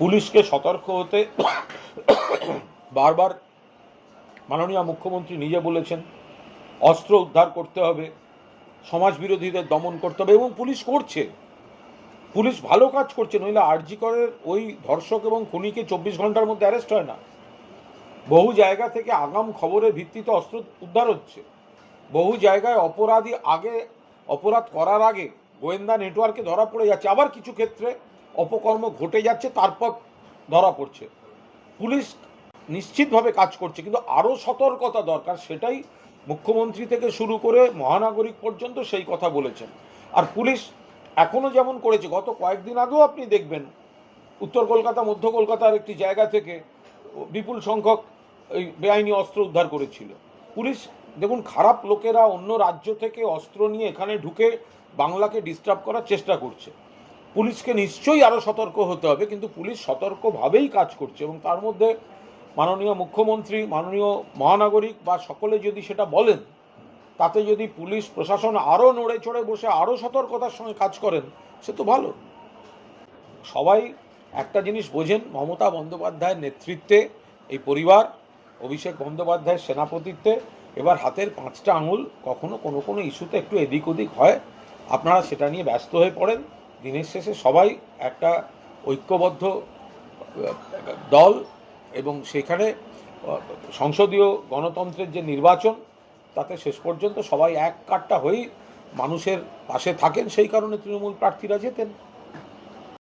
পুলিশকে সতর্ক হতে বারবার মাননীয় মুখ্যমন্ত্রী নিজে বলেছেন, অস্ত্র উদ্ধার করতে হবে সমাজ বিরোধীদের দমন করতে হবে এবং পুলিশ করছে। পুলিশ ভালো কাজ করছে, নইলে আরজি করের ওই ধর্ষক এবং খুনিকে চব্বিশ ঘণ্টার মধ্যে অ্যারেস্ট হয় না। বহু জায়গা থেকে আগাম খবরের ভিত্তিতে অস্ত্র উদ্ধার হচ্ছে। বহু জায়গায় অপরাধী আগে, অপরাধ করার আগে গোয়েন্দা নেটওয়ার্কে ধরা পড়ে যাচ্ছে। আবার কিছু ক্ষেত্রে অপকর্ম ঘটে যাচ্ছে, তারপর ধরা পড়ছে। পুলিশ নিশ্চিতভাবে কাজ করছে, কিন্তু আরও সতর্কতা দরকার, সেটাই মুখ্যমন্ত্রী থেকে শুরু করে মহানাগরিক পর্যন্ত সেই কথা বলেছেন। আর পুলিশ এখনও যেমন করেছে, গত কয়েকদিন আগেও আপনি দেখবেন, উত্তর কলকাতা, মধ্য কলকাতার একটি জায়গা থেকে বিপুল সংখ্যক এই বেআইনি অস্ত্র উদ্ধার করেছিল। পুলিশ, দেখুন, খারাপ লোকেরা অন্য রাজ্য থেকে অস্ত্র নিয়ে এখানে ঢুকে বাংলাকে ডিস্টার্ব করার চেষ্টা করছে। পুলিশকে নিশ্চয়ই আরও সতর্ক হতে হবে, কিন্তু পুলিশ সতর্কভাবেই কাজ করছে এবং তার মধ্যে মাননীয় মুখ্যমন্ত্রী, মাননীয় মহানাগরিক বা সকলে যদি সেটা বলেন, তাতে যদি পুলিশ, প্রশাসন আরও নড়ে চড়ে বসে আরও সতর্কতার সঙ্গে কাজ করেন, সে তো ভালো। সবাই একটা জিনিস বোঝেন, মমতা বন্দ্যোপাধ্যায়ের নেতৃত্বে এই পরিবার, অভিষেক বন্দ্যোপাধ্যায়ের সেনাপতিত্বে এবার হাতের পাঁচটা আঙুল কখনো কোনো কোনো ইস্যুতে একটু এদিক ওদিক হয়, আপনারা সেটা নিয়ে ব্যস্ত হয়ে পড়েন। দিনের শেষে সবাই একটা ঐক্যবদ্ধ দল এবং সেখানে সংসদীয় গণতন্ত্রের যে নির্বাচন, তাতে শেষ পর্যন্ত সবাই এক কাটটা হয়েই মানুষের পাশে থাকেন, সেই কারণে তৃণমূল প্রার্থীরা যেতেন